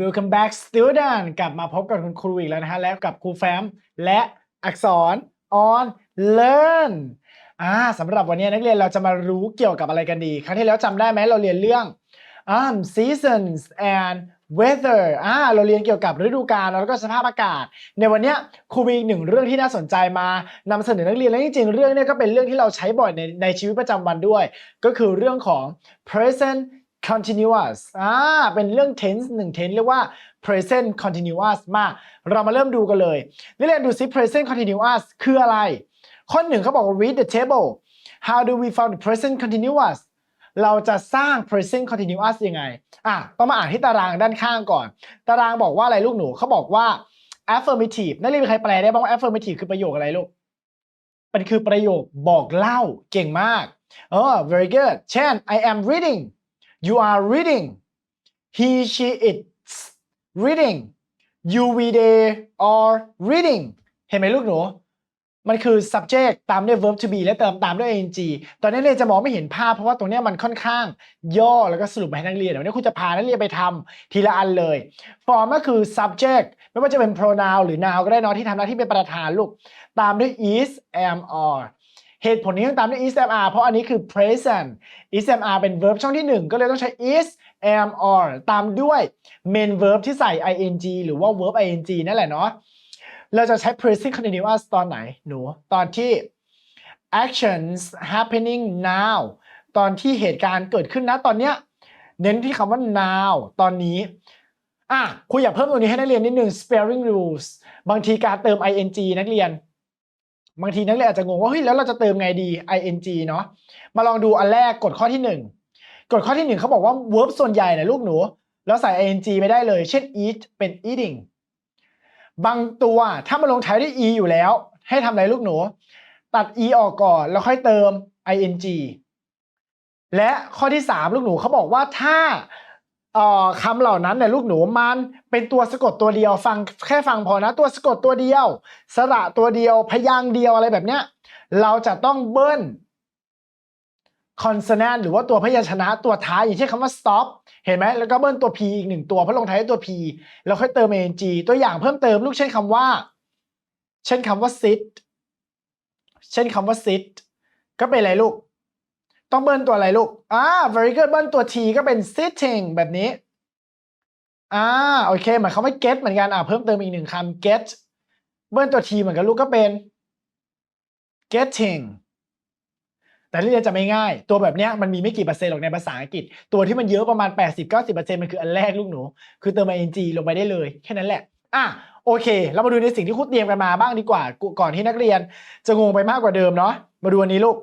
Welcome back student กลับมาพบกับคุณครูอีกแล้วนะฮะ และกับครูแฟมและอักษร on learn อ่าสำหรับวันนี้นักเรียนเราจะมารู้เกี่ยวกับอะไรกันดี ครั้งที่แล้วจำได้ไหมเราเรียนเรื่องอ่า seasons and weather อ่าเราเรียนเกี่ยวกับฤดูกาลแล้วก็สภาพอากาศ ในวันนี้ครูมีอีกหนึ่งเรื่องที่น่าสนใจมานำเสนอนักเรียนและจริงๆเรื่องนี้ก็เป็นเรื่องที่เราใช้บ่อยในในชีวิตประจำวันด้วย ก็คือเรื่องของ present continuous อ่า เป็นเรื่อง tense หนึ่ง tense เรียกว่า present continuous มา เรามาเริ่มดูกันเลยนักเรียนดูซิ present continuous คืออะไร ข้อหนึ่งเขาบอกว่า read the table how do we find the present continuous เราจะสร้าง present continuous ยังไง อะ ต้องมาอ่านที่ตารางด้านข้างก่อน ตารางบอกว่าอะไรลูกหนูเขาบอกว่า affirmative นักเรียนมีใครแปลได้บ้างว่า affirmative คือประโยคอะไรลูก มันคือประโยคบอกเล่า เก่งมาก เออ very good เช่น I am reading you are reading he she it's reading you we they are reading เห็นไหมลูกหนูมันคือ subject ตามด้วย verb to be และเติมตามด้วย ing ตอนนี้เรียนจะมองไม่เห็นภาพเพราะว่าตรงเนี้ยมันค่อนข้างย่อแล้วก็สรุปมาให้นักเรียนเดี๋ยววันนี้ครูจะพานักเรียนไปทำทีละอันเลย form ก็คือ subject ไม่ว่าจะเป็น pronoun หรือ noun ก็ได้นอที่ทำหน้าที่เป็นประธานลูก ตามด้วย is am are เหตุผลนี้ต้องตามด้วย is am are เพราะอันนี้คือ present is am are เป็น verb ช่องที่ 1 ก็เลยต้องใช้ is am are ตามด้วย main verb ที่ใส่ ing หรือว่า verb ing นั่นแหละเนาะเราจะใช้ present continuous ตอนไหนหนูตอนที่ actions happening now ตอนที่เหตุการณ์เกิดขึ้นนะตอนเนี้ยเน้นที่คำว่า now ตอนนี้อะครูอยากเพิ่มตรงนี้ให้นักเรียนนิดนึง sparing rules บางทีการเติม ing นักเรียน บางทีนักเรียนอาจจะงงว่าเฮ้ยแล้วเราจะเติมไงดี ing เนาะมาลองดูอันแรกกฎข้อที่หนึ่งกฎข้อที่หนึ่งเขาบอกว่า verb ส่วนใหญ่นะลูกหนู แล้วใส่ ing ไม่ได้เลย เช่น eat เป็น eating บางตัวถ้ามันลงท้ายด้วย e อยู่แล้ว ให้ทำอะไรลูกหนู ตัด e ออกก่อนแล้วค่อยเติม ing และข้อที่ 3 ลูกหนูเขาบอกว่าถ้า คำเหล่านั้นเนี่ยลูกหนูมันเป็นตัวสะกดตัวเดียวฟังแค่ฟังพอนะตัวสะกดตัวเดียว สระตัวเดียวพยางค์เดียวอะไรแบบเนี้ยเราจะต้องเบิ้ล consonant หรือว่าตัวพยัญชนะตัวท้ายอย่างเช่นคำว่า stop เห็นไหมแล้วก็เบิ้ลตัว p อีกหนึ่งตัวเพราะลงท้ายด้วยตัว p แล้วค่อยเติม ing ตัวอย่างเพิ่มเติมลูกเช่นคำว่า เช่นคำว่า sit เช่นคำว่า sit ก็เป็นอะไรลูก ต้องเบิ้ลตัวอะไรลูก อ่า very good เบิ้ลตัว t ก็เป็น sitting แบบนี้ อ่า โอเคหมายความว่า get เหมือนกัน อ่าเพิ่มเติมอีกหนึ่งคำ get เบิ้ลตัว t เหมือนกันลูกก็เป็น getting แต่ที่เรียนจะไม่ง่าย ตัวแบบเนี้ยมันมีไม่กี่เปอร์เซ็นต์หรอกในภาษาอังกฤษ ตัวที่มันเยอะประมาณ 80-90%มันคืออันแรกลูกหนู คือเติม ing ลงไปได้เลย แค่นั้นแหละ อะโอเค เรามาดูในสิ่งที่ครูเตรียมกันมาบ้างดีกว่า ก่อนที่นักเรียนจะงงไปมากกว่าเดิมเนาะ มาดูอันนี้ลูก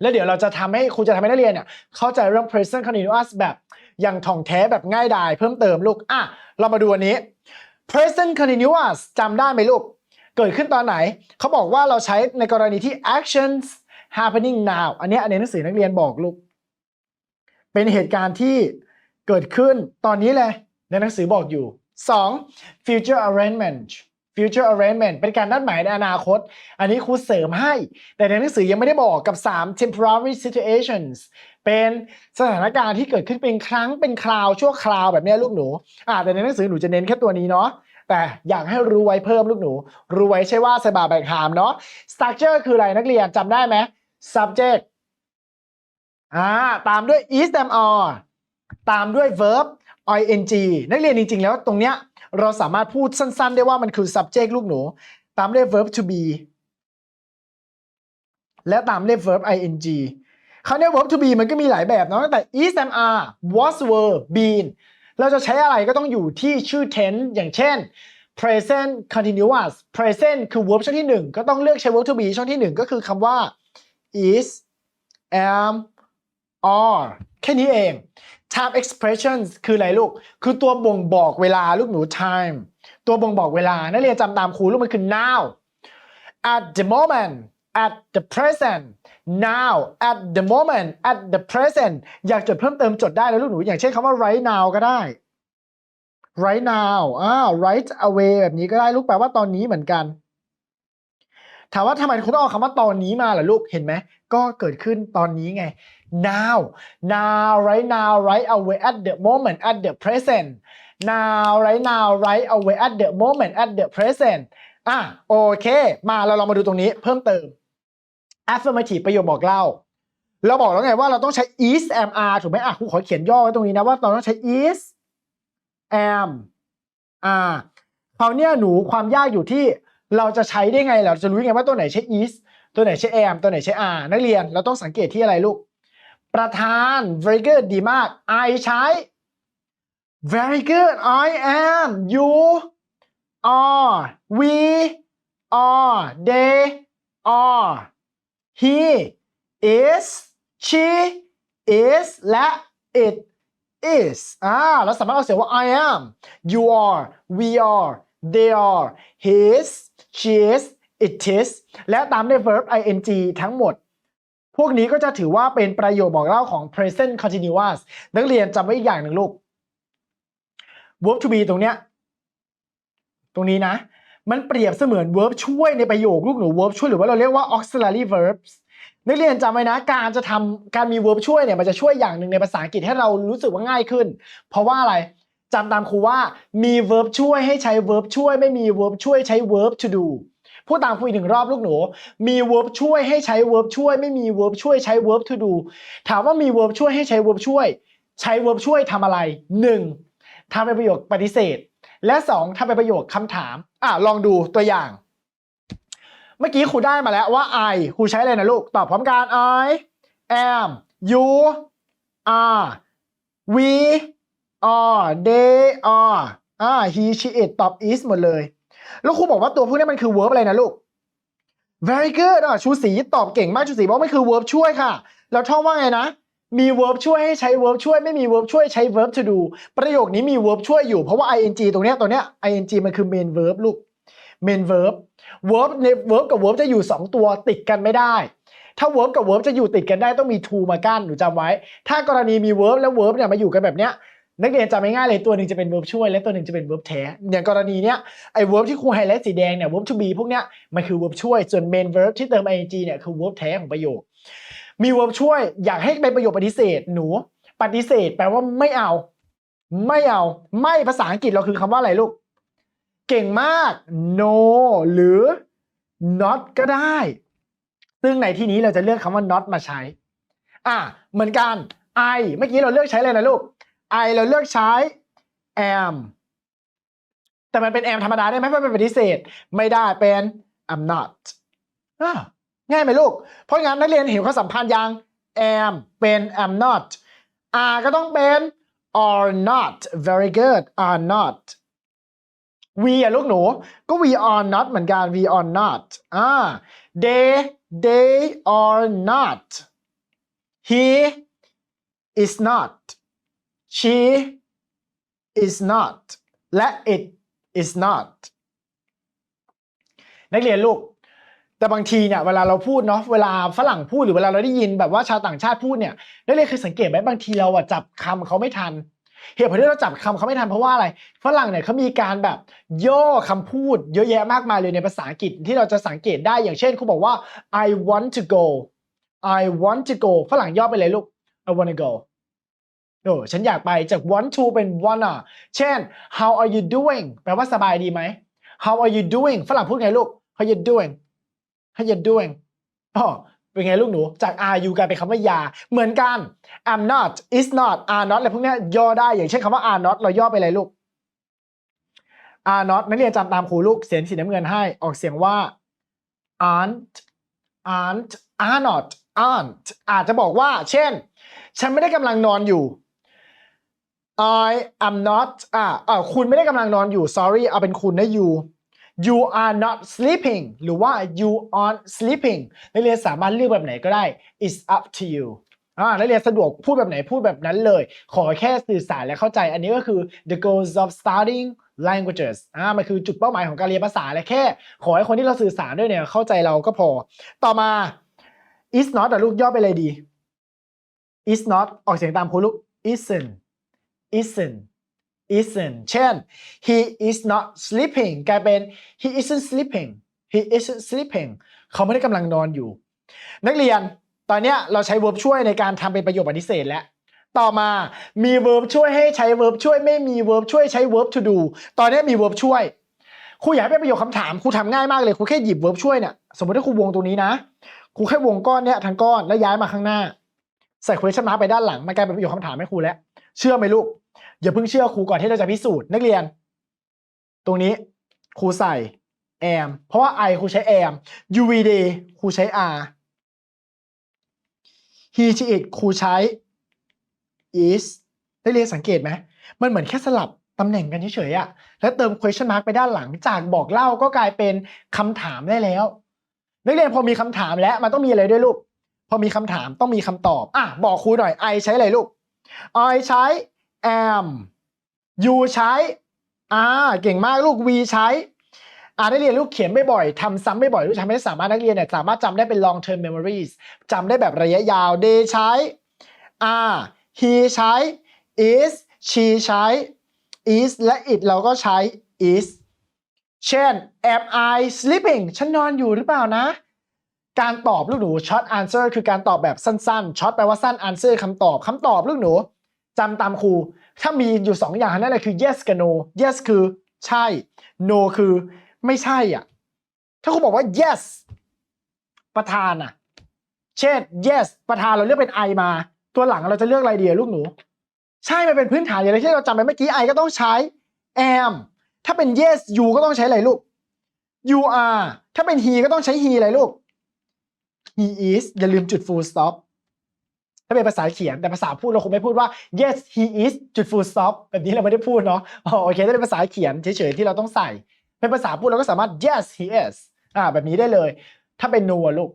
แล้วเดี๋ยวเราจะทำให้ครูจะทำให้นักเรียนเนี่ยเข้าใจเรื่อง present continuous แบบอย่างถ่องแท้แบบง่ายดายเพิ่มเติมลูกอะเรามาดูอันนี้ present continuous จำได้ไหมลูก เกิดขึ้นตอนไหน เขาบอกว่าเราใช้ในกรณีที่ actions happening now อันนี้ในหนังสือนักเรียนบอกลูก เป็นเหตุการณ์ที่เกิดขึ้นตอนนี้เลยในหนังสือบอกอยู่ 2. future arrangement future arrangement เป็นการนัดหมายในอนาคต อันนี้ครูเสริมให้ แต่ในหนังสือยังไม่ได้บอกกับ 3. temporary situations เป็นสถานการณ์ที่เกิดขึ้นเป็นครั้งเป็นคราวชั่วคราวแบบเนี้ยลูกหนูอ่าแต่ในหนังสือหนูจะเน้นแค่ตัวนี้เนาะแต่อยากให้รู้ไว้เพิ่มลูกหนู รู้ไว้ใช่ว่าสบาแบกหามเนาะ structure คืออะไรนักเรียนจำได้ไหม subject อ่าตามด้วย is them are ตามด้วย verb ing นักเรียนจริง ๆ แล้วตรงเนี้ย เราสามารถพูดสั้น ๆ ได้ว่ามันคือ subject ลูกหนู ตามด้วย verb to be และตามด้วย verb ing คราวนี้ verb to be มันก็มีหลายแบบเนาะตั้งแต่ is them are was were been เราจะใช้อะไรก็ต้องอยู่ที่ชื่อ tense อย่างเช่น present continuous present คือ verb ช่องที่ 1 ก็ต้องเลือกใช้ verb to be ช่องที่ 1 ก็คือคำว่า is am are แค่นี้เอง time expressions คืออะไรลูก คือตัวบ่งบอกเวลาลูกหนู time ตัวบ่งบอกเวลา นักเรียนจำตามครูลูกมันคือ now at the moment at the present now at the moment at the present อยากจดเพิ่มเติมจดได้นะลูกหนู อย่างเช่นคำว่า right now ก็ได้ right now อ่า right away แบบนี้ก็ได้ลูกแปลว่าตอนนี้เหมือนกัน ถามว่าทำไมคุณต้องเอาคำว่าตอนนี้มาล่ะลูกเห็นไหมก็เกิดขึ้นตอนนี้ไง now now right now right away at the moment at the present now right now right away at the moment at the present อะโอเค มาเราลองมาดูตรงนี้เพิ่มเติม affirmative ประโยคบอกเล่า เราบอกแล้วไงว่าเราต้องใช้ is am are ถูกไหมอะครูขอเขียนย่อไว้ตรงนี้นะว่าเราต้องใช้ is am are คราวนี้หนูความยากอยู่ที่ เราจะใช้ได้ไงเราจะรู้ยังไงว่าตัวไหนใช้ is ตัวไหนใช้ am ตัวไหนใช้ are นักเรียนเราต้องสังเกตที่อะไรลูก ประธาน very good ดีมาก I ใช้ very good I am you are we are they are he is she is และ it is อ่าเราสามารถเอาเสียงว่า I am you are we are they are his, she is it is และตามด้วย verb ing ทั้งหมด พวกนี้ก็จะถือว่าเป็นประโยคบอกเล่าของ present continuous นักเรียนจำไว้อีกอย่างหนึ่งลูก verb to be ตรงเนี้ย ตรงนี้นะ มันเปรียบเสมือน verb ช่วยในประโยคลูกหนู verb ช่วยหรือว่าเราเรียกว่า auxiliary verbs นักเรียนจำไว้นะ การจะทำการมี verb ช่วยเนี่ยมันจะช่วยอย่างหนึ่งในภาษาอังกฤษให้เรารู้สึกว่าง่ายขึ้น เพราะว่าอะไร จำตามครูว่ามี verb ช่วยให้ใช้ verb ช่วยไม่มี verb ช่วยใช้ verb to do พูดตามครูอีกหนึ่งรอบลูกหนู มี verb ช่วยให้ใช้ verb ช่วย ไม่มี verb ช่วยใช้ verb to do ถามว่ามี verb ช่วยให้ใช้ verb ช่วย ใช้ verb ช่วยทำอะไร 1. ทำเป็นประโยคปฏิเสธ และ 2. ทำเป็นประโยคคำถาม อะลองดูตัวอย่าง เมื่อกี้ครูได้มาแล้วว่า I ครูใช้อะไรนะลูก ตอบพร้อมกัน I am you are we are they are อ่า he she it ตอบ is หมดเลย แล้วครูบอกว่าตัวพวกนี้มันคือ verb อะไรนะลูก very good อะชูศรีตอบเก่งมากชูศรีบอกมันคือ verb ช่วยค่ะ แล้วท่องว่าไงนะมี verb ช่วยให้ใช้ verb ช่วยไม่มี verb ช่วยใช้ verb to do ประโยคนี้มี verb ช่วยอยู่เพราะว่า ing ตรงเนี้ยตัวเนี้ย ing มันคือ main verb ลูก main verb verb ใน verb กับ verb จะอยู่ 2 ตัวติดกันไม่ได้ ถ้า verb กับ verb จะอยู่ติดกันได้ต้องมี to มากั้นหนูจำไว้ ถ้ากรณีมี verb แล้ว verb เนี่ยมาอยู่กันแบบเนี้ย นักเรียนจำง่ายๆเลยตัวหนึ่งจะเป็น verb ช่วย และตัวหนึ่งจะเป็น verb แท้อย่างกรณีเนี้ยไอ้ verb ที่ครูไฮไลท์สีแดงเนี่ย verb to be พวกเนี้ยมันคือ verb ช่วย ส่วน main verb ที่เติม ing เนี่ยคือ verb แท้ของประโยค มี verb ช่วยอยากให้เป็นประโยคปฏิเสธหนู ปฏิเสธ แปลว่าไม่เอา ไม่เอา ไม่ภาษาอังกฤษเราคือคำว่าอะไรลูก เก่งมาก no หรือ not ก็ได้ ซึ่งในที่นี้เราจะเลือกคำว่า not มาใช้ อะเหมือนกัน I เมื่อกี้เราเลือกใช้อะไรนะลูก I เราเลือกใช้ am แต่มันเป็น am ธรรมดาได้ไหมเพราะเป็นปฏิเสธ ไม่ได้เป็น I'm not อะง่ายไหมลูก เพราะงั้นนักเรียนเห็นข้อสัมพันธ์ยัง am เป็น am not are ก็ต้องเป็น are not very good are not we อะลูกหนู ก็ we are not เหมือนกัน we are not อ่า they they are not he is not she is not และ it is not นักเรียนลูก แต่บางทีเนี่ยเวลาเราพูดเนาะเวลาฝรั่งพูดหรือเวลาเราได้ยินแบบว่าชาวต่างชาติพูดเนี่ยนักเรียนเคยสังเกตไหมบางทีเราอะจับคำเขาไม่ทันเหตุผลที่เราจับคำเขาไม่ทันเพราะว่าอะไรฝรั่งเนี่ยเขามีการแบบย่อคำพูดเยอะแยะมากมายเลยในภาษาอังกฤษที่เราจะสังเกตได้อย่างเช่นเขาบอกว่า I want to go I want to go ฝรั่งย่อไปเลยลูก I wanna go โอ้ฉันอยากไปจาก want to เป็น wanna เช่น how are you doing แปลว่าสบายดีไหม how are you doing ฝรั่งพูดไงลูก how you doing how you doing อ๋อเป็นไงลูกหนู จาก are you กลายเป็นคำว่ายา เหมือนกัน I'm not is not are not อะไรพวกเนี้ยย่อได้ อย่างเช่นคำว่า are not เราย่อไปเลยลูก are not นักเรียนจำตามครูลูก เสียงสีน้ำเงินให้ ออกเสียงว่า aren't aren't are not aren't อาจจะบอกว่า เช่น ฉันไม่ได้กำลังนอนอยู่ I am not อ่าอ่าคุณไม่ได้กำลังนอนอยู่ sorry เอาเป็นคุณนะ you you are not sleeping หรือว่า you aren't sleeping นักเรียนสามารถเลือกแบบไหนก็ได้ it's up to you อ่านักเรียนสะดวกพูดแบบไหนพูดแบบนั้นเลย ขอแค่สื่อสารและเข้าใจ อันนี้ก็คือ the goals of studying languages อ่ามันคือจุดเป้าหมายของการเรียนภาษาและแค่ ขอให้คนที่เราสื่อสารด้วยเนี่ยเข้าใจเราก็พอ ต่อมา is not อะลูกย่อไปเลยดี is not ออกเสียงตามครูลูก isn't isn't isn't เช่น he is not sleeping กลายเป็น he isn't sleeping he isn't sleeping เขาไม่ได้กำลังนอนอยู่ นักเรียนตอนนี้เราใช้ verb ช่วยในการทำเป็นประโยคปฏิเสธแล้วต่อมา มี verb ช่วยให้ใช้ verb ช่วยไม่มี verb ช่วยใช้ verb to do ตอนนี้มี verb ช่วย ครูอยากให้เป็นประโยคคำถาม ครูทำง่ายมากเลย ครูแค่หยิบ verb ช่วยเนี่ย สมมติถ้าครูวงตรงนี้นะ ครูแค่วงก้อนเนี้ยทั้งก้อนแล้วย้ายมาข้างหน้า ใส่ question mark ไปด้านหลัง มันกลายเป็นประโยคคำถามให้ครูแล้ว เชื่อไหมลูก อย่าเพิ่งเชื่อครูก่อนที่เราจะพิสูจน์นักเรียน ตรงนี้ครูใส่ am เพราะว่า I ครูใช้ am UVD ครูใช้ r he she it ครูใช้ is ได้เรียนสังเกตไหม มันเหมือนแค่สลับตำแหน่งกันเฉยๆอะแล้วเติม question mark ไปด้านหลังจากบอกเล่าก็กลายเป็นคำถามได้แล้ว นักเรียนพอมีคำถามแล้วมันต้องมีอะไรด้วยลูก พอมีคำถามต้องมีคำตอบ อะ บอกครูหน่อย I ใช้อะไรลูก I ใช้ am you ใช้ are เก่งมากลูก we ใช้อ่านักเรียนลูกเขียนบ่อยๆทำซ้ำบ่อยๆลูกทำให้สามารถนักเรียนเนี่ยสามารถจำได้เป็น long term memories จำได้แบบระยะยาว they ใช้ are he ใช้ is she ใช้ is และ it เราก็ใช้ is เช่น am I sleeping ฉันนอนอยู่หรือเปล่านะ การตอบลูกหนู short answer คือการตอบแบบสั้นๆ short แปลว่าสั้น answer คำตอบคำตอบลูกหนู จำตามครู ถ้ามีอยู่2อย่างนั่นแหละคือ yes กับ no yes คือใช่ no คือไม่ใช่อะ ถ้าครูบอกว่า yes ประธานอะ เช่น yes ประธานเราเลือกเป็น I มา ตัวหลังเราจะเลือกอะไรดีอะลูกหนู ใช่ มันเป็นพื้นฐานอย่างไรที่เราจำไปเมื่อกี้ I ก็ต้องใช้ am ถ้าเป็น yes you ก็ต้องใช้อะไรลูก you are ถ้าเป็น he ก็ต้องใช้ he อะไรลูก he is อย่าลืมจุด full stop าเป็นภาษาเขียนแต่ภาษาพูดเราคงไม่พูดว่า yes he is จุด full stop แบบนี้เราไม่ได้พูดเนาะอ๋อโอเคถ้าเป็นภาษาเขียนเฉยๆที่เราต้องใส่ เป็นภาษาพูดเราก็สามารถ yes he is อ่าแบบนี้ได้เลย ถ้าเป็น no ลูก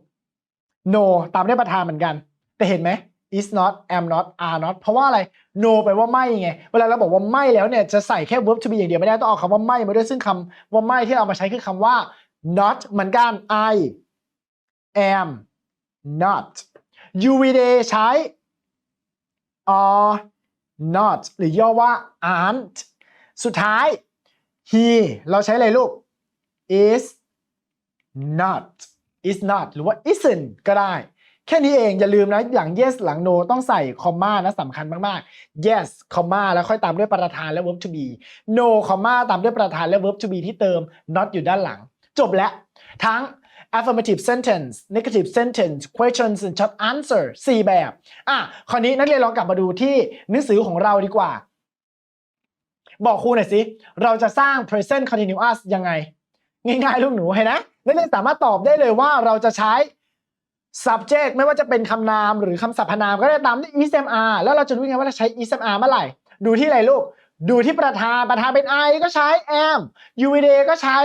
no ตามได้ประธานเหมือนกัน แต่เห็นไหม is not am not are not เพราะว่าอะไร no แปลว่าไม่ไง เวลาเราบอกว่าไม่แล้วเนี่ยจะใส่แค่ verb to be อย่างเดียวไม่ได้ต้องเอาคำว่าไม่มาด้วยซึ่งคำว่าไม่ที่เรามาใช้คือคำว่า not เหมือนกัน I am not you will they ใช้ are not หรือย่อว่า aren't สุดท้าย he เราใช้อะไรลูก is not is not หรือว่า isn't ก็ได้ แค่นี้เองอย่าลืมนะ หลัง yes หลัง no ต้องใส่คอมมานะสำคัญมาก ๆ yes คอมมาแล้วค่อยตามด้วยประธานและ verb to be no คอมมาตามด้วยประธานและ verb to be ที่เติม not อยู่ด้านหลัง จบแล้ว ทั้ง affirmative sentence negative sentence questions and short answer 4 แบบอะคราวนี้นักเรียนลองกลับมาดูที่หนังสือของเราดีกว่า บอกครูหน่อยสิ เราจะสร้าง present continuous ยังไง ง่ายๆ ลูกหนูเห็นนะ นักเรียนสามารถตอบได้เลยว่าเราจะใช้ subject ไม่ว่าจะเป็นคำนามหรือคำสรรพนามก็ได้ตามด้วย ismr แล้วเราจะรู้ยังไงว่าเราใช้ ismr เมื่อไหร่ ดูที่อะไรลูก ดูที่ประธาน ประธานเป็น I ก็ใช้ am u v d ก็ใช้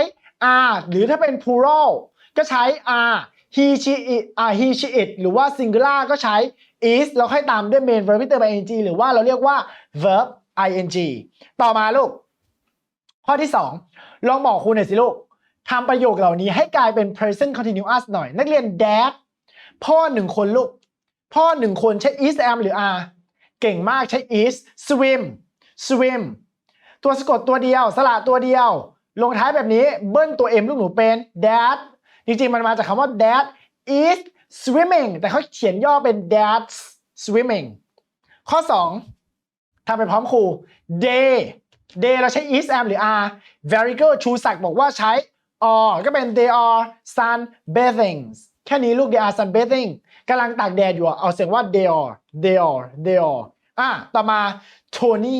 are หรือถ้าเป็น plural ก็ใช้ are he she it อ่า he she it หรือว่า singular ก็ใช้ is แล้วค่อยตามด้วย main verb ที่เติม ing หรือว่าเราเรียกว่า verb ing ต่อมาลูก ข้อที่ 2 ลองบอกครูหน่อยสิลูกทำประโยคเหล่านี้ให้กลายเป็น present continuous หน่อย นักเรียน dad พ่อหนึ่งคนลูก พ่อหนึ่งคนใช้ is am หรือ are เก่งมากใช้ is swim swim ตัวสะกดตัวเดียว สระตัวเดียว ลงท้ายแบบนี้เบิ้ลตัว m ลูกหนูเป็น dad จริงๆ มันมาจากคำว่า dad is swimming แต่เขาเขียนย่อเป็น dad's swimming ข้อ 2ทำไปพร้อมครู day day เราใช้ is am หรือ are very good ชูศักดิ์บอกว่าใช้ are ก็เป็น they are sun bathing แค่นี้ลูก they are sun bathing กำลังตากแดดอยู่เอาเสียงว่า they are they are they are อะต่อมา Tony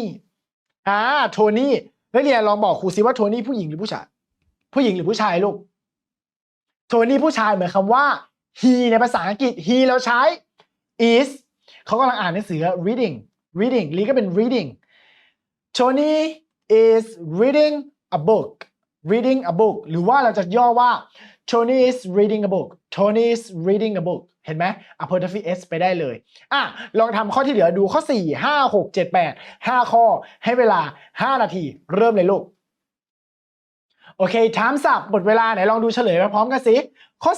อ่า Tony นักเรียนลองบอกครูซิว่า Tony ผู้หญิงหรือผู้ชาย ผู้หญิงหรือผู้ชายลูก โทนี่ผู้ชายเหมือนคำว่า he ในภาษาอังกฤษ he เราใช้ is เขากำลังอ่านหนังสือ reading reading ลีก็เป็น reading Tony is reading a book reading a book หรือว่าเราจะย่อว่า Tony is reading a book Tony is reading a book เห็นไหม apostrophe s ไปได้เลยอะลองทำข้อที่เหลือดูข้อ 4 5 6 7 8 5 ข้อให้เวลา 5 นาที เริ่มเลยลูก โอเค time up หมดเวลาไหนลองดูเฉลยมาพร้อมกันสิ ข้อ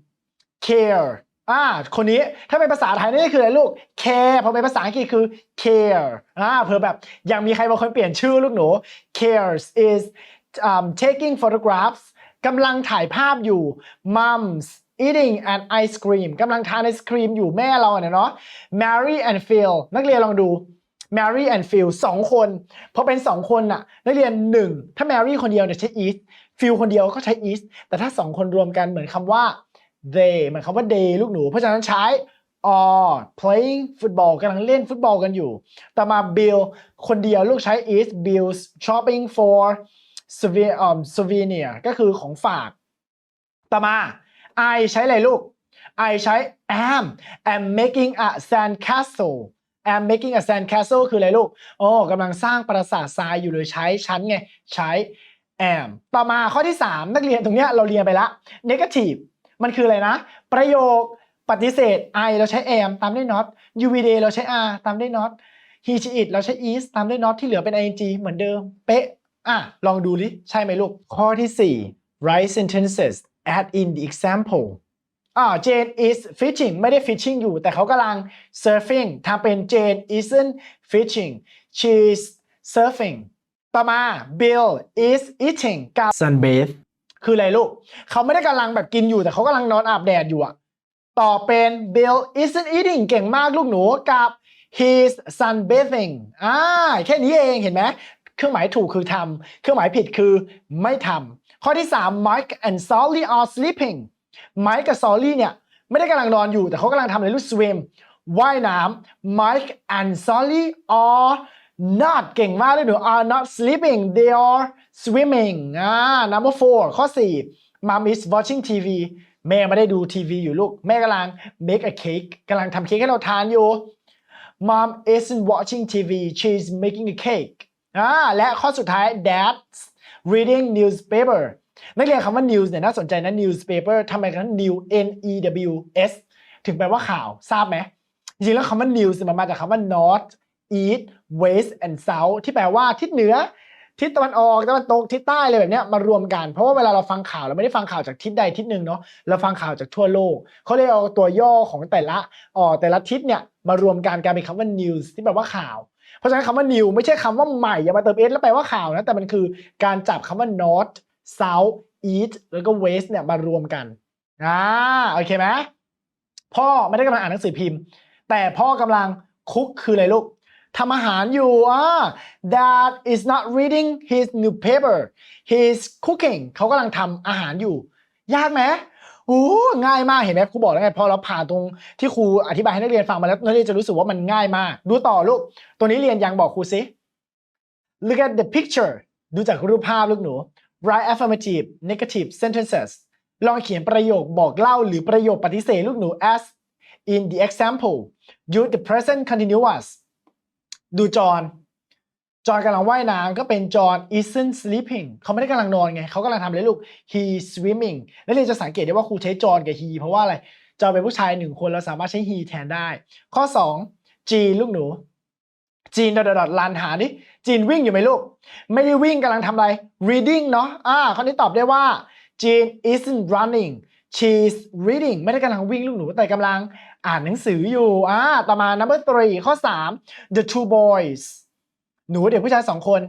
4 care อ่าคนนี้ถ้าเป็นภาษาไทยนี่คืออะไรลูก care พอเป็นภาษาอังกฤษคือ care อ่าเผื่อแบบยังมีใครบางคนเปลี่ยนชื่อลูกหนู cares is um, taking photographs กำลังถ่ายภาพอยู่ moms eating an ice cream กำลังทานไอศครีมอยู่แม่เราเนี่ยเนาะ Mary and Phil นักเรียนลองดู Mary and Phil สองคนพอเป็นสองคนน่ะนักเรียนหนึ่งถ้า Mary คนเดียวเนี่ยใช้ is Phil คนเดียวก็ใช้ is แต่ถ้าสองคนรวมกันเหมือนคำว่า they เหมือนคำว่า they ลูกหนู เพราะฉะนั้นใช้ are playing football กำลังเล่นฟุตบอลกันอยู่ ต่อมา Bill คนเดียวลูกใช้ is Bill's shopping for souvenir ก็คือของฝาก ต่อมา I ใช้อะไรลูก I ใช้ am am making a sand castle am making a sand castle คืออะไรลูก โอ้กำลังสร้างปราสาททรายอยู่เลยใช้ฉันไง ใช้ am ต่อมาข้อที่ 3 นักเรียนตรงเนี้ยเราเรียนไปละ negative มันคืออะไรนะ ประโยคปฏิเสธ I เราใช้ am ตามด้วย not UVD เราใช้ are ตามด้วย not he she it เราใช้ is ตามด้วย not ที่เหลือเป็น ing เหมือนเดิม เป๊ะ อะ ลองดูดิ ใช่ไหมลูก ข้อที่ 4 write sentences add in the example อ่า Jane is fishing ไม่ได้ fishing อยู่ แต่เขากำลัง surfing ทำเป็น Jane isn't fishing she's surfing ต่อมา Bill is eating กับ sunbathe คืออะไรลูก เขาไม่ได้กำลังแบบกินอยู่ แต่เขากำลังนอนอาบแดดอยู่อะต่อเป็น Bill isn't eating เก่งมากลูกหนูกับ he's sunbathing อ่าแค่นี้เองเห็นไหมเครื่องหมายถูกคือทำเครื่องหมายผิดคือไม่ทำข้อที่ 3 Mike and Solly are sleeping Mike กับ Solly เนี่ยไม่ได้กำลังนอนอยู่แต่เขากำลังทำอะไรลูก swim ว่ายน้ำ Mike and Solly are not เก่งมากเลยหนู are not sleeping they are swimming อ่า number four ข้อ 4 Mom is watching TV แม่ไม่ได้ดูทีวีอยู่ลูก แม่กำลัง make a cake กำลังทำเค้กให้เราทานอยู่ Mom isn't watching TV she's making a cake อ่าและข้อสุดท้าย Dad's reading newspaper นักเรียนคำว่า news เนี่ยน่าสนใจนะ newspaper ทำไมกัน new n e w s ถึงแปลว่าข่าวทราบไหมจริงๆแล้วคำว่า news มันมาจากคำว่า north east west and south ที่แปลว่าทิศเหนือ ทิศตะวันออกตะวันตกทิศใต้อะไรแบบเนี้ยมารวมกัน เพราะว่าเวลาเราฟังข่าวเราไม่ได้ฟังข่าวจากทิศใดทิศหนึ่งเนาะเราฟังข่าวจากทั่วโลกเขาเลยเอาตัวย่อของแต่ละอ๋อแต่ละทิศเนี่ยมารวมกันกลายเป็นคำว่า news ที่แปลว่าข่าวเพราะฉะนั้นคำว่า new ไม่ใช่คำว่าใหม่อย่ามาเติม s แล้วแปลว่าข่าวนะแต่มันคือการจับคำว่า north south east แล้วก็ west เนี่ยมารวมกันอ่าโอเคไหมพ่อไม่ได้กำลังอ่านหนังสือพิมพ์ แต่พ่อกำลังคุกคืออะไรลูกทำอาหารอยู่อ่า Dad is not reading his newspaper he's cooking เขากำลังทำอาหารอยู่ ยากไหมโอ้ง่ายมากเห็นไหมครูบอกแล้วไงพอเราผ่านตรงที่ครูอธิบายให้นักเรียนฟังมาแล้วนักเรียนจะรู้สึกว่ามันง่ายมาก ดูต่อลูก ตัวนี้เรียนยังบอกครูสิ look at the picture ดูจากรูปภาพลูกหนู write affirmative negative sentences ลองเขียนประโยคบอกเล่าหรือประโยคปฏิเสธลูกหนู as in the example use the present continuous ดูจอห์นจอห์นกำลังว่ายน้ำก็เป็นจอห์น isn't sleeping เขาไม่ได้กำลังนอนไง เขากำลังทำอะไรลูก he swimming แล้วเรียนจะสังเกตได้ว่าครูใช้จอห์นกับ he เพราะว่าอะไรจอห์นเป็นผู้ชายหนึ่งคนเราสามารถใช้ he แทนได้ ข้อ2จีนลูกหนูจีนดอดดอดลันหาดิ จีนวิ่งอยู่ไหมลูก ไม่ได้วิ่งกำลังทำอะไร reading เนาะอ่าข้อนี้ตอบได้ว่าจีน isn't running she's reading ไม่ได้กำลังวิ่งลูกหนูแต่กำลังอ่านหนังสืออยู่อ่าต่อมา number three ข้อ 3 the two boys หนูเด็กผู้ชายสองคน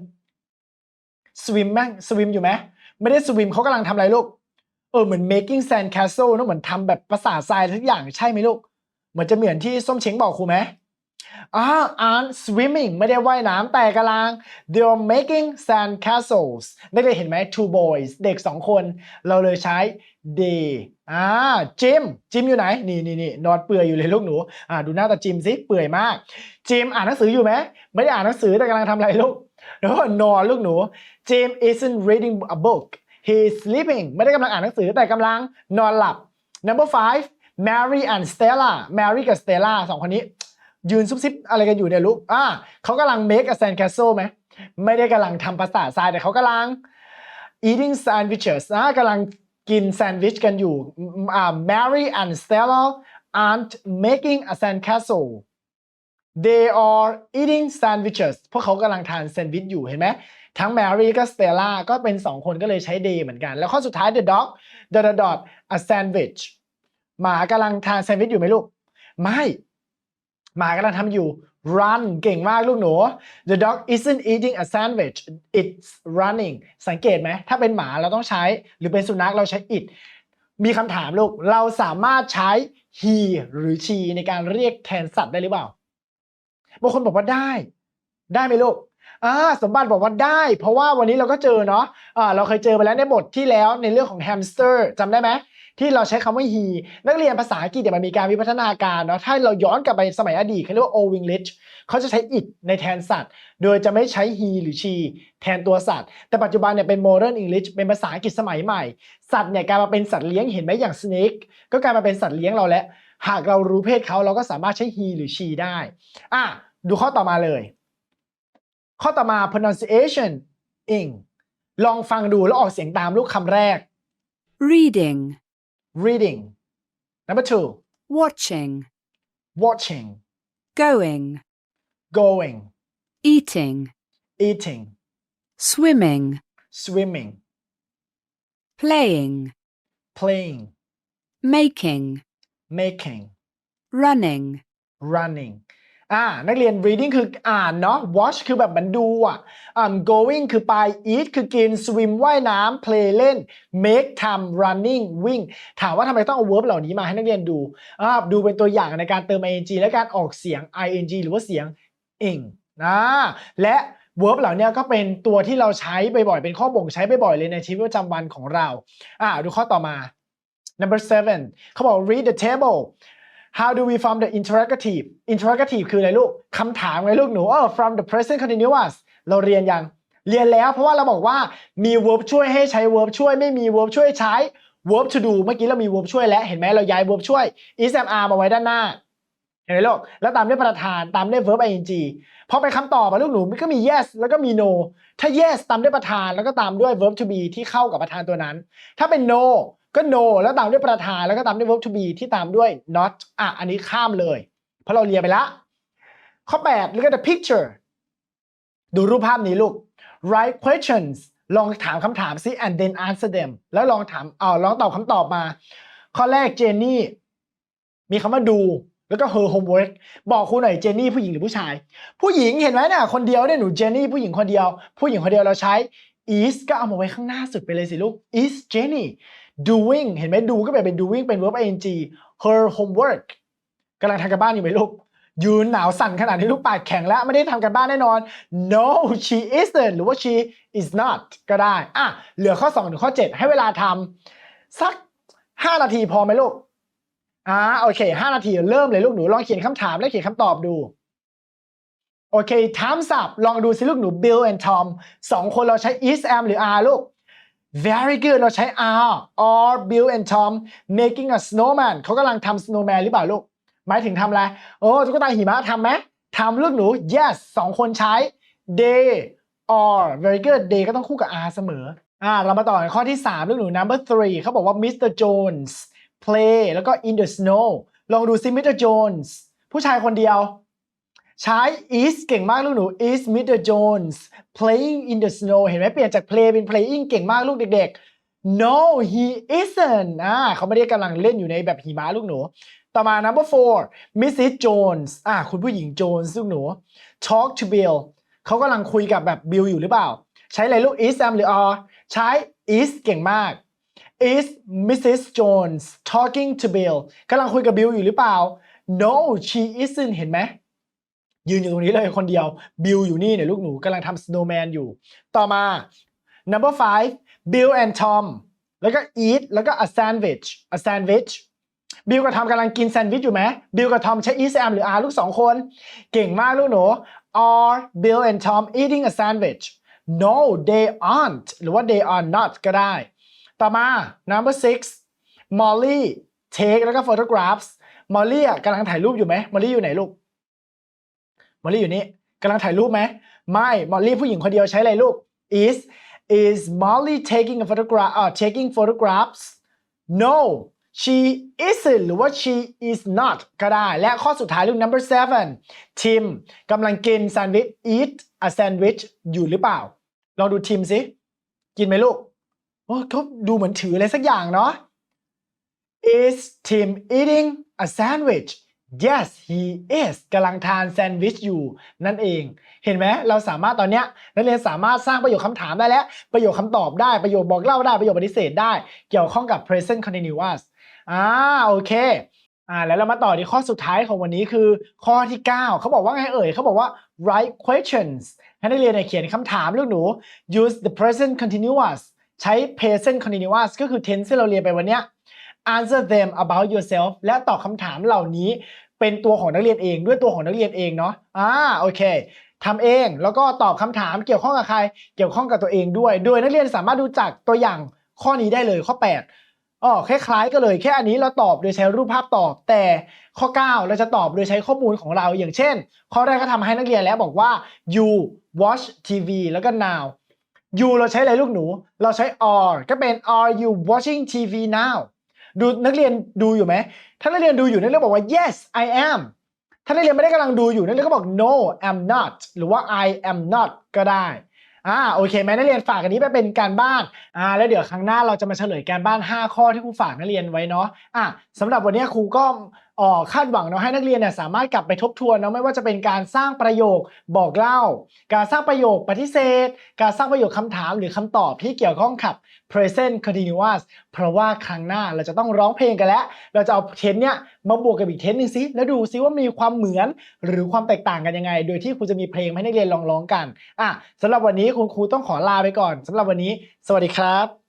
swim ไหม swim อยู่ไหมไม่ได้ swim เขากำลังทำอะไรลูก เออเหมือน making sand castle นะเหมือนทำแบบปราสาททรายทุกอย่างใช่ไหมลูก เหมือนจะเหมือนที่ส้มเช้งบอกครูไหม อ่า aren't swimming ไม่ได้ว่ายน้ำแต่กำลัง they're making sand castles ได้เลยเห็นไหม two boys เด็กสองคน เราเลยใช้ they อ่าจิมจิมอยู่ไหน นี่นี่นี่นอนเปื่อยอยู่เลยลูกหนู อ่าดูหน้าตาจิมสิเปื่อยมาก จิมอ่านหนังสืออยู่ไหมไม่ได้อ่านหนังสือแต่กำลังทำอะไรลูกแล้วนอนลูกหนู Jim isn't reading a book he's sleeping ไม่ได้กำลังอ่านหนังสือแต่กำลังนอนหลับ number five Mary and Stella Mary กับ Stella สองคนนี้ ยืนซุบซิบอะไรกันอยู่เนี่ยลูกอ่าเขากำลัง make a sand castle ไหมไม่ได้กำลังทำปราสาททรายแต่เขากำลัง eating sandwiches นะกำลังกินแซนด์วิชกันอยู่อ่า Mary and Stella aren't making a sand castle they are eating sandwiches พวกเขากำลังทานแซนด์วิชอยู่เห็นไหมทั้ง Mary ก็ Stella ก็เป็น 2 คนก็เลยใช้ they เหมือนกัน แล้วข้อสุดท้าย the dog dot dot dot a sandwich หมากำลังทานแซนด์วิชอยู่ไหมลูก ไม่ หมากำลังทำอยู่ run เก่งมากลูกหนู the dog isn't eating a sandwich it's running สังเกตไหม ถ้าเป็นหมาเราต้องใช้ หรือเป็นสุนัขเราใช้ it มีคำถามลูก เราสามารถใช้ he หรือ she ในการเรียกแทนสัตว์ได้หรือเปล่า บางคนบอกว่าได้ ได้ไหมลูกอ่าสมบัติบอกว่าได้ เพราะว่าวันนี้เราก็เจอเนาะอ่าเราเคยเจอไปแล้วในบทที่แล้วในเรื่องของแฮมสเตอร์จำได้ไหม ที่เราใช้คำว่า he นักเรียนภาษาอังกฤษเนี่ยมันมีการวิพัฒนาการเนาะถ้าเราย้อนกลับไปสมัยอดีตเขาเรียกว่า old English เขาจะใช้ it ในแทนสัตว์ โดยจะไม่ใช้ he หรือ she แทนตัวสัตว์ แต่ปัจจุบันเนี่ยเป็น modern English เป็นภาษาอังกฤษสมัยใหม่ สัตว์เนี่ยกลายมาเป็นสัตว์เลี้ยงเห็นไหมอย่าง snake ก็กลายมาเป็นสัตว์เลี้ยงเราแล้วหากเรารู้เพศเขาเราก็สามารถใช้ he หรือ she ได้อะดูข้อต่อมาเลย ข้อต่อมา pronunciation ing ลองฟังดูแล้วออกเสียงตามลูกคำแรก reading, reading. Number two. Watching, watching. Going, going. Eating, eating. Swimming, swimming. Playing, playing. Making, making. Running, running อ่านักเรียน reading คืออ่านเนาะ watch คือแบบมันดูอะอ่า going คือไป eat คือกิน swim ว่ายน้ำ play เล่น make ทำ running วิ่ง ถามว่าทำไมต้องเอา verb เหล่านี้มาให้นักเรียนดูอ่าดูเป็นตัวอย่างในการเติม ing และการออกเสียง ing หรือว่าเสียง ing นะและ verb เหล่านี้ก็เป็นตัวที่เราใช้บ่อยๆ เป็นข้อบ่งใช้บ่อยๆ เลยในชีวิตประจำวันของเรา อ่า ดูข้อต่อมา number seven เขาบอก read the table how do we form the interrogative interrogative คืออะไรลูกคำถามไงลูกหนูเออ from the present continuous เราเรียนยังเรียนแล้วเพราะว่าเราบอกว่ามี verb ช่วยให้ใช้ verb ช่วยไม่มี verb ช่วยใช้ verb to do เมื่อกี้เรามี verb ช่วยแล้วเห็นไหมเราย้าย verb ช่วย is am are มาไว้ด้านหน้าเห็นไหมลูกแล้วตามด้วยประธานตามด้วย verb ing พอเป็นคำตอบอะลูกหนูมันก็มี yes แล้วก็มี no ถ้า yes ตามด้วยประธานแล้วก็ตามด้วย verb to be ที่เข้ากับประธานตัวนั้น ถ้าเป็น no ก็ no แล้วตามด้วยประธานแล้วก็ตามด้วย verb to be ที่ตามด้วย not อะอันนี้ข้ามเลย เพราะเราเรียนไปละ ข้อ 8 look at the picture ดูรูปภาพนี้ลูก write questions ลองถามคำถามซิ and then answer them แล้วลองถามอ่าลองตอบคำตอบมา ข้อแรกเจนนี่มีคำว่าดูแล้วก็ her homework บอกครูหน่อยเจนนี่ผู้หญิงหรือผู้ชาย ผู้หญิงเห็นไหมเนี่ยคนเดียวเนี่ยหนูเจนนี่ผู้หญิงคนเดียว ผู้หญิงคนเดียวเราใช้ is ก็เอามาไว้ข้างหน้าสุดไปเลยสิลูก is Jenny doing เห็นไหมดูก็แบบเป็น doing เป็น verb ing her homework กำลังทำกันบ้านอยู่ไหมลูกยืนหนาวสั่นขนาดนี้ลูกปากแข็งแล้วไม่ได้ทำกันบ้านแน่นอน no she isn't หรือว่า she is not ก็ได้ อะ เหลือข้อ 2 ถึงข้อ 7 ให้เวลาทำสัก 5 นาทีพอไหมลูก อ่าโอเค 5 นาทีเริ่มเลยลูกหนูลองเขียนคำถามและเขียนคำตอบดู โอเค time's up ลองดูสิลูกหนู Bill and Tom สองคนเราใช้ is am หรือ are ลูก very good เราใช้ are or Bill and Tom making a snowman เขากำลังทำ snowman หรือเปล่าลูก หมายถึงทำอะไร โอ้ตุ๊กตาหิมะทำไหมทำลูกหนู yes สองคนใช้ they or very good they ก็ต้องคู่กับ are เสมอ อ่า เรามาต่อกันข้อที่3ลูกหนู number three เขาบอกว่า Mr. Jones play แล้วก็ in the snow ลองดูซิ Mr. Jones ผู้ชายคนเดียว ใช้ is เก่งมากลูกหนู is Mr. Jones playing in the snow เห็นไหมเปลี่ยนจาก play เป็น playing เก่งมากลูกเด็กๆ no he isn't อ่าเขาไม่ได้กำลังเล่นอยู่ในแบบหิมะลูกหนู ต่อมา number four Mrs. Jones อ่าคุณผู้หญิง Jones ลูกหนู talk to Bill เขากำลังคุยกับแบบ Bill อยู่หรือเปล่า ใช้อะไรลูก is am หรือ are ใช้ is เก่งมาก is Mrs. Jones talking to Bill กำลังคุยกับ Bill อยู่หรือเปล่า no she isn't เห็นไหม ยืนอยู่ตรงนี้เลยคนเดียว Bill อยู่นี่เนี่ยลูกหนูกำลังทำ snowman อยู่ ต่อมา number five Bill and Tom แล้วก็ eat แล้วก็ a sandwich a sandwich บิลกับทอมกำลังกินแซนด์วิชอยู่ไหมบิลกับทอมใช้ is am หรือ are ลูกสองคน เก่งมากลูกหนู are Bill and Tom eating a sandwich no they aren't หรือว่า they are not ก็ได้ ต่อมา number six Molly take แล้วก็ photographs Molly อะกำลังถ่ายรูปอยู่ไหม Molly อยู่ไหนลูก Molly อยู่นี่กำลังถ่ายรูปไหมไม่ Molly ผู้หญิงคนเดียวใช้อะไรลูก is is Molly taking a photograph อ่า taking photographs no she isn't หรือว่า she is not ก็ได้ และข้อสุดท้ายลูก number seven Tim กำลังกินแซนด์วิช eat a sandwich อยู่หรือเปล่า ลองดูทิมสิ กินไหมลูกโอ้เขาดูเหมือนถืออะไรสักอย่างเนาะ Is Tim eating a sandwich yes he is กำลังทานแซนด์วิชอยู่นั่นเอง เห็นไหมเราสามารถตอนนี้นักเรียนสามารถสร้างประโยคคำถามได้แล้วประโยคคำตอบได้ประโยคบอกเล่าได้ประโยคปฏิเสธได้ เกี่ยวข้องกับ present continuous อ่าโอเคอ่าแล้วเรามาต่อที่ข้อสุดท้ายของวันนี้คือข้อที่ 9 เขาบอกว่าไงเอ่ยเขาบอกว่า write questions ให้นักเรียนเนี่ยเขียนคำถามลูกหนู use the present continuous ใช้ present continuous ก็คือ tense ที่เราเรียนไปวันเนี้ย answer them about yourself และตอบคำถามเหล่านี้เป็นตัวของนักเรียนเองด้วยตัวของนักเรียนเองเนาะอ่าโอเคทำเองแล้วก็ตอบคำถามเกี่ยวข้องกับใคร เกี่ยวข้องกับตัวเองด้วย โดยนักเรียนสามารถดูจากตัวอย่างข้อนี้ได้เลยข้อ 8อ๋อคล้ายๆกันเลยแค่อันนี้เราตอบโดยใช้รูปภาพตอบ แต่ข้อ 9 เราจะตอบโดยใช้ข้อมูลของเรา อย่างเช่น ข้อแรกก็ทำให้นักเรียนแล้วบอกว่า you watch TV แล้วก็ now you เราใช้อะไรลูกหนู เราใช้ are ก็เป็น are you watching TV now ดูนักเรียนดูอยู่ไหม ถ้านักเรียนดูอยู่นักเรียนบอกว่า yes I am ถ้านักเรียนไม่ได้กำลังดูอยู่นักเรียนก็บอก no I'm not หรือว่า I am not ก็ได้อ่าโอเคไหมนักเรียนฝากอันนี้ไปเป็นการบ้านอ่าแล้วเดี๋ยวครั้งหน้าเราจะมาเฉลยการบ้าน 5 ข้อที่ครูฝากนักเรียนไว้เนาะอะสำหรับวันนี้ครูก็ คาดหวังเนาะให้นักเรียนเนี่ยสามารถกลับไปทบทวนเนาะไม่ว่าจะเป็นการสร้างประโยคบอกเล่า การสร้างประโยคปฏิเสธ การสร้างประโยคคำถามหรือคำตอบที่เกี่ยวข้องกับ present continuous เพราะว่าครั้งหน้าเราจะต้องร้องเพลงกันแล้ว เราจะเอาเทนเนี่ยมาบวกกับอีกเทนหนึ่งซิแล้วดูซิว่ามีความเหมือนหรือความแตกต่างกันยังไง โดยที่ครูจะมีเพลงให้นักเรียนลองร้องกันอะสำหรับวันนี้คุณครูต้องขอลาไปก่อนสำหรับวันนี้ สวัสดีครับ